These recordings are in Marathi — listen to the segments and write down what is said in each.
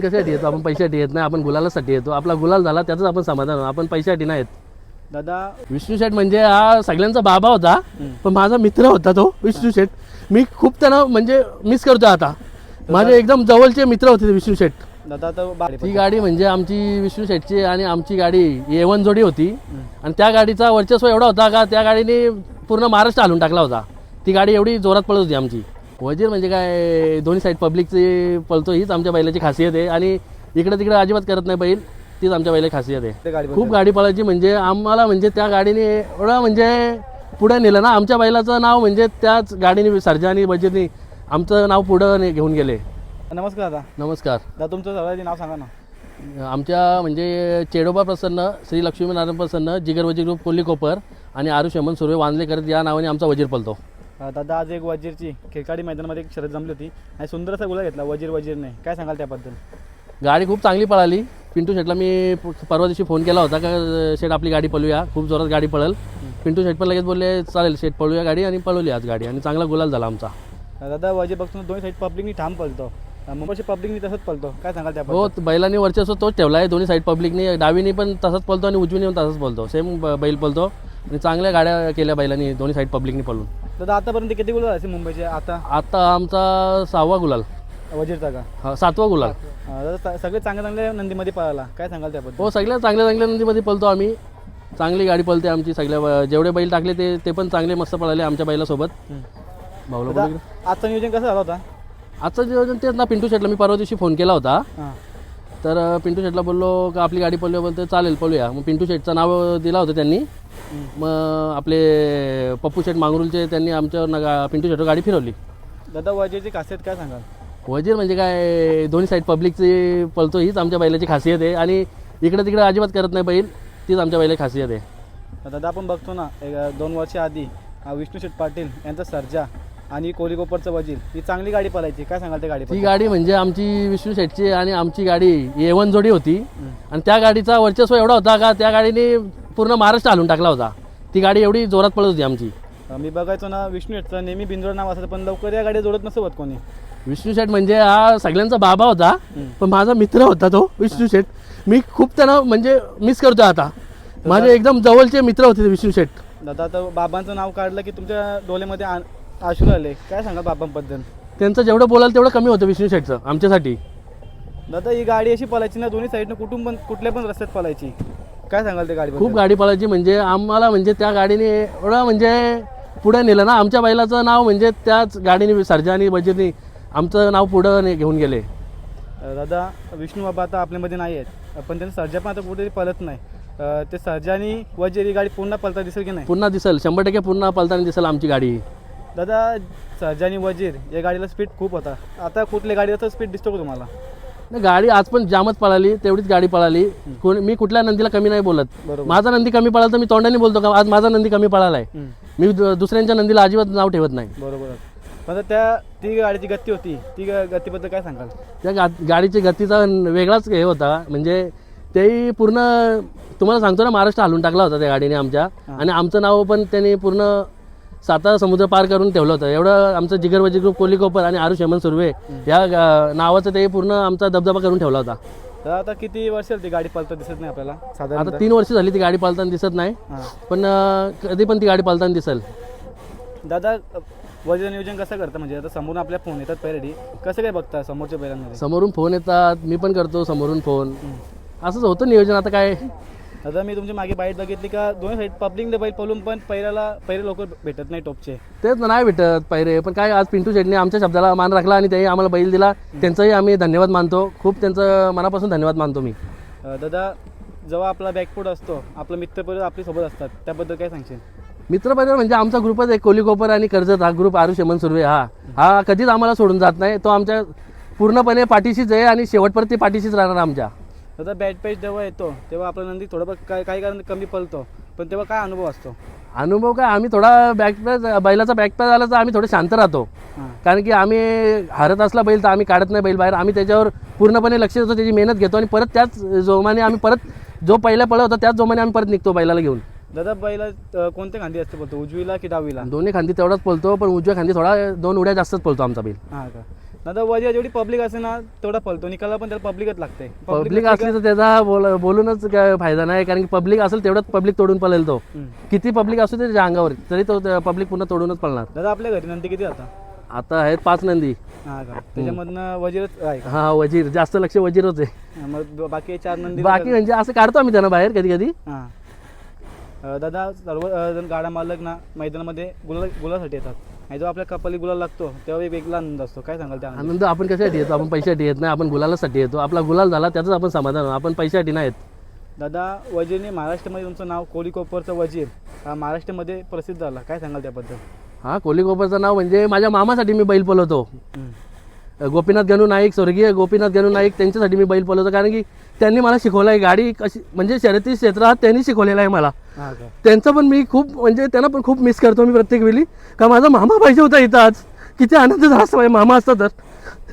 कशासाठी येतो? आपण पैशासाठी येत नाही आपण गुलालासाठी येतो. आपला गुलाल झाला त्याच आपण समाधान आहोत. आपण पैशासाठी नाही येत. दादा विष्णू शेठ म्हणजे हा सगळ्यांचा बाबा होता पण माझा मित्र होता तो विष्णू शेठ. मी खूप त्यांना म्हणजे मिस करतो आता. माझे एकदम जवळचे मित्र होते ते विष्णू शेठ. दादा ती गाडी म्हणजे आमची विष्णू शेठची आणि आमची गाडी एवन जोडी होती. आणि त्या गाडीचा वर्चस्व एवढा होता का त्या गाडीने पूर्ण महाराष्ट्र हालून टाकला होता. ती गाडी एवढी जोरात पळत होती आमची. वजीर म्हणजे काय दोन्ही साईड पब्लिकची पळतो हीच आमच्या बैलाची खासियत आहे. आणि इकडे तिकडे अजिबात करत नाही बैल तीच आमच्या बैलाची खासियत आहे. खूप गाडी पळायची म्हणजे आम्हाला म्हणजे त्या गाडीने एवढं म्हणजे पुढे नेलं ना आमच्या बैलाचं नाव म्हणजे त्याच गाडीने सर्जानी वजीरनी आमचं नाव पुढं ने- घेऊन गेले. नमस्कार दादा. नमस्कार. दादा तुमचं सगळ्याचे नाव सांगा ना. आमच्या म्हणजे चेडोबा प्रसन्न श्री लक्ष्मीनारायण प्रसन्न जिगर वजीर ग्रुप कोल्ली कोपर आणि आरुष हेमंत सुर्वे वांजलेकर या नावाने आमचा वजीर पलतो दादा आज एक वजीरची खेळकाडी मैदानामध्ये एक शरद जमली होती आणि सुंदर असा गुला घेतला. वजीर वजीरने. काय सांगाल त्याबद्दल? गाडी खूप चांगली पळाली. पिंटू शेटला मी परवा दिवशी फोन केला होता का शेट आपली गाडी पळूया. खूप जोरात गाडी पळल. पिंटू शेट पण लगेच बोलले चालेल शेट पळूया गाडी आणि पळवली आज गाडी. आणि चांगला गुलाल झाला आमचा. दादा वजीर बघतो दोन्ही साईड पब्लिकनी ठाम पळतो. अं, मुंबईची पब्लिकनी तसंच पळतो. काय सांगाल त्याबद्दल? हो बैलांनी वर्चस्व तोच ठेवला आहे दोन्ही साईड पब्लिकनी डावीनी पण तसंच पळतो आणि उजवीनी पण तसंच पळतो. सेम बैल पळतो. आणि चांगल्या गाड्या केल्या बैलांनी दोन्ही साईड पब्लिकनी पळून. दादा आतापर्यंत किती गुला असेल मुंबईचे? आता? आता आमचा सहावा गुलाल. वजीरचा का? हा सातवा गुलाल. अं, दादा स- सगळे चांगले चांगले नंदीमध्ये पळाला. काय सांगाल त्याबद्दल? हो सगळ्या चांगल्या चांगल्या नंदीमध्ये पळतो आम्ही. चांगली गाडी पळते आमची सगळ्या जेवढे बैल टाकले ते ते पण चांगले मस्त पळाले आमच्या बैलासोबत. हं. भाऊला दादा आजचं नियोजन कसं झालं होता? आजचं नियोजन तेच ना पिंटू शेटला मी परवा दिवशी फोन केला होता. हां. तर अं, पिंटू शेटला बोललो का आपली गाडी पळली बोलते चालेल पळूया. मग पिंटू शेटचं नाव दिला होतं त्यांनी. मग आपले पप्पू शेट मांगरुलचे त्यांनी आमच्यावर ना गा- पिंटू शेटवर गाडी फिरवली. दादा वजीरची खासियत काय सांगाल? वजीर म्हणजे काय दोन्ही साईड पब्लिकची पळतो हीच आमच्या बैलाची खासियत आहे. आणि इकडे तिकडे अजिबात करत नाही बैल तीच आमच्या बैलाची खासियत आहे. दादा आपण बघतो ना एक दोन वर्ष आधी अं, विष्णू शेठ पाटील यांचा सर्जा आणि कोलीकोपरचं वजीर ही चांगली गाडी पळायची. काय सांगाल त्या गाडी ती गाडी म्हणजे आमची विष्णू शेटची आणि आमची गाडी एवन जोडी होती. आणि त्या गाडीचा वर्चस्व एवढा होता का त्या गाडीने पूर्ण महाराष्ट्र हालून टाकला होता. ती गाडी एवढी जोरात पळत होती आमची. मी बघायचो ना विष्णू शेठचं नेहमी बिंदोड नाव असायचं पण लवकर या गाडी जोडत नसोबत कोणी. विष्णू शेठ म्हणजे हा सगळ्यांचा बाबा होता पण माझा मित्र होता तो विष्णू शेठ मी खूप त्यांना म्हणजे मिस करतो आता. माझे एकदम जवळचे मित्र होते ते विष्णू शेठ दादा आता बाबांचं नाव काढलं की तुमच्या डोळ्यामध्ये आ- अश्रू आले. काय सांगाल बाबांबद्दल? त्यांचं जेवढं बोलाल तेवढं कमी होतं विष्णू शेठचं आमच्यासाठी. दादा ही गाडी अशी पळायची ना दोन्ही साईडनं कुठून पण कुठल्या पण रस्त्यात पळायची. काय सांगाल त्या गाडी खूप गाडी पळायची म्हणजे आम्हाला म्हणजे त्या गाडीने एवढं म्हणजे पुढे नेलं ना आमच्या बैलाचं नाव म्हणजे त्याच गाडीने सर्जानी वजीरनी आमचं नाव पुढं ने- घेऊन गेले. दादा विष्णू बाबा आता आपल्यामध्ये नाही आहेत पण त्यांचं सर्जा पण आता कुठेतरी पळत नाही. ते सर्जानी वजीर ही गाडी पुन्हा पळता दिसेल की नाही? पुन्हा दिसल शंभर टक्के पुन्हा पळताना दिसेल आमची गाडी. दादा सर्जानी वजीर या गाडीला स्पीड खूप होता. आता कुठल्या गाडीचा स्पीड दिसतो का तुम्हाला? नाही, गाडी आज पण जामच पळाली तेवढीच गाडी पळाली. कोण मी कुठल्या नंदीला कमी नाही बोलत. बरोबर. माझा नंदी कमी पळाला तर मी तोंडाने बोलतो का आज माझा नंदी कमी पळालाय. मी दु- दुसऱ्यांच्या नंदीला अजिबात नाव ठेवत नाही. बरोबर. पण त्या ती गाडीची गती होती ती ग- गतीबद्दल काय सांगाल? त्या गा गाडीची गतीचा न- वेगळाच हे होता. म्हणजे तेही पूर्ण तुम्हाला सांगतो ना महाराष्ट्र हालून टाकला होता त्या गाडीने आमच्या. आणि आमचं नाव पण त्यांनी पूर्ण सातारा समुद्र पार करून ठेवलं होतं. एवढं आमचं जिगर वजी ग्रुप कोहली कोपर आणि आरुष हेमंत सुर्वे या गा- नावाचं ते पूर्ण आमचा दबदबा करून ठेवला होता. दादा आता किती वर्ष ती गाडी पळता दिसत नाही आपल्याला? साधारण आता तीन वर्ष झाली ती गाडी पालताना दिसत नाही. पण अं, कधी पण ती गाडी पालताना दिसेल. दादा वजन नियोजन कसं करतं? म्हणजे आता समोरून आपल्या फोन येतात पहिल्याडी कसं काय बघता समोरच्या बैलांमध्ये? समोरून फोन येतात मी पण करतो समोरून फोन असंच होतं नियोजन आता काय? दादा मी तुमच्या मागे बाईट बघितली का दोन्ही साईड पब्लिक बैल पळून पण पहिल्याला पहिले लोक भेटत नाही टॉपचे. तेच ना, नाही भेटत पायरे पण काय आज पिंटू शेटने आमच्या शब्दाला मान राखला आणि त्याही आम्हाला बैल दिला. त्यांचाही आम्ही धन्यवाद मानतो. खूप त्यांचं मनापासून धन्यवाद मानतो मी. दादा जेव्हा आपला बॅकफूट असतो आपला मित्रपरिवार आपली सोबत असतात त्याबद्दल काय सांगशील? मित्रपरिवार म्हणजे आमचा ग्रुपच एक कोहली कोपर आणि कर्जत हा ग्रुप आरुष हेमंत सुर्वे हा. हा कधीच आम्हाला सोडून जात नाही. तो आमच्या पूर्णपणे पाठीशीच आहे आणि शेवटपर्यंत पाठीशीच राहणार आमच्या. दादा बॅट पेज जेव्हा येतो तेव्हा आपला नंदी थोडं काय काही कारण कमी पळतो. पण तेव्हा काय अनुभव असतो? अनुभव काय? आम्ही थोडा बॅकपॅच बैलाचा बॅकपॅच आला तर आम्ही थोडे शांत राहतो. कारण की आम्ही हरत असला बैल तर आम्ही काढत नाही बैल बाहेर. आम्ही त्याच्यावर पूर्णपणे लक्ष देतो त्याची मेहनत घेतो आणि परत त्याच जोमाने आम्ही परत जो पहिला पळत होता त्याच जोमाने आम्ही परत निघतो बैलाला घेऊन. दादा बैला अं, कोणत्या खांदी असते बोलतो उजवीला की डावीला? दोन्ही खांदी तेवढाच पळतो पण उजव्या खांदी थोडा दोन उड्या जास्तच पळतो आमचा बैल. हां का? दादा वजीर जेवढी पब्लिक असेल ना तेवढा पळतो निकाला पण त्याला पब्लिकच लागते. पब्लिक असली तर त्याचा बोल बोलूनच काय फायदा नाही कारण की पब्लिक असेल तेवढंच पब्लिक तोडून पळेल तो. किती पब्लिक असू दे त्याच्या अंगावर तरी तो पब्लिक पूर्ण तोडूनच पळणार. दादा आपल्या घरी नंतर किती आता? आता आहेत पाच नंदी. हा का? त्याच्यामधनं वजीरच आहे का? हा वजीर. जास्त लक्ष वजीरच आहे. हा, मग बाकी चार नंदी बाकी म्हणजे असं काढतो आम्ही त्यांना बाहेर कधी कधी हां. अं, दादा सर्व अं, जण गाडा मालक ना मैदानामध्ये गुलाल गुलासाठी येतात. आणि जो आपल्या कपाली गुलाल लागतो तेव्हा एक वेगळा आनंद असतो. काय सांगाल त्या आनंद आपण कशासाठी येतो? आपण पैशासाठी येत नाही आपण गुलालासाठी येतो. आपला गुलाल झाला त्याच आपण समाधान आहोत. आपण पैशासाठी नाही येत. दादा वजीरने महाराष्ट्रामध्ये तुमचं नाव कोळी कोपरचं वजीर हा महाराष्ट्रामध्ये प्रसिद्ध झाला. काय सांगाल त्याबद्दल? हा कोहली गोपरचं नाव म्हणजे माझ्या मामासाठी मी बैल पलवतो गोपीनाथ गणू नाईक स्वर्गीय गोपीनाथ गणू नाईक त्यांच्यासाठी मी बैल पलवतो कारण की त्यांनी मला शिकवलं आहे गाडी कशी म्हणजे शर्यती क्षेत्रात त्यांनी शिकवलेलं आहे मला. त्यांचं पण मी खूप म्हणजे त्यांना पण खूप मिस करतो मी प्रत्येक वेळी. का माझा मामा पाहिजे होता इथं आज. किती आनंद झाला मामा असता तर.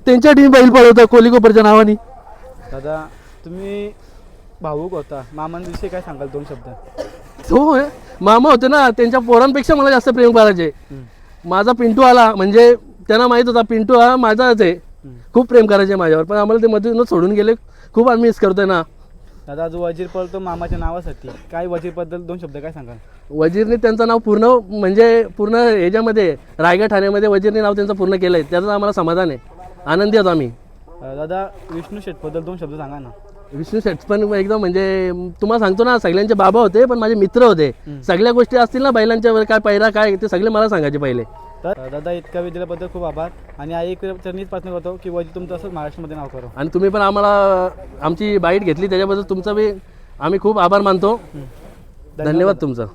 त्यांच्यासाठी मी बैल पळवतो कोहली गोपरच्या नावाने. दादा तुम्ही भाऊक होता. मामांविषयी काय सांगाल दोन शब्द? हो. मामा होते ना त्यांच्या पोरांपेक्षा मला जास्त प्रेम करायचे. माझा पिंटू आला म्हणजे त्यांना माहीत होता पिंटू हा माझाच आहे. खूप प्रेम करायचे माझ्यावर पण आम्हाला ते मधूनच सोडून गेले. खूप आम्ही मिस करतोय ना. दादा जो वजीर पळतो मामाच्या नावासाठी. काय वजीरबद्दल दोन शब्द काय सांगाल? वजीरने त्यांचं नाव पूर्ण म्हणजे पूर्ण ह्याच्यामध्ये रायगड ठाण्यामध्ये वजीरने नाव त्यांचं पूर्ण केलं आहे त्याचं आम्हाला समाधान आहे. आनंदी आहोत आम्ही. दादा विष्णू शेटबद्दल दोन शब्द सांगा ना. विष्णू शेट्स पण एकदम म्हणजे तुम्हाला सांगतो ना सगळ्यांचे बाबा होते पण माझे मित्र होते. सगळ्या गोष्टी असतील ना बैलांच्या वर काय पैरा काय ते सगळे मला सांगायचे पहिले. तर दादा इतका वेळ दिल्याबद्दल खूप आभार. आणि आई एक चरणीच प्रार्थना करतो की वजीर तुमचं असं महाराष्ट्रामध्ये नाव करो. आणि तुम्ही पण आम्हाला आमची बाईट घेतली त्याच्याबद्दल तुमचा बी आम्ही खूप आभार मानतो. धन्यवाद. तुमचा.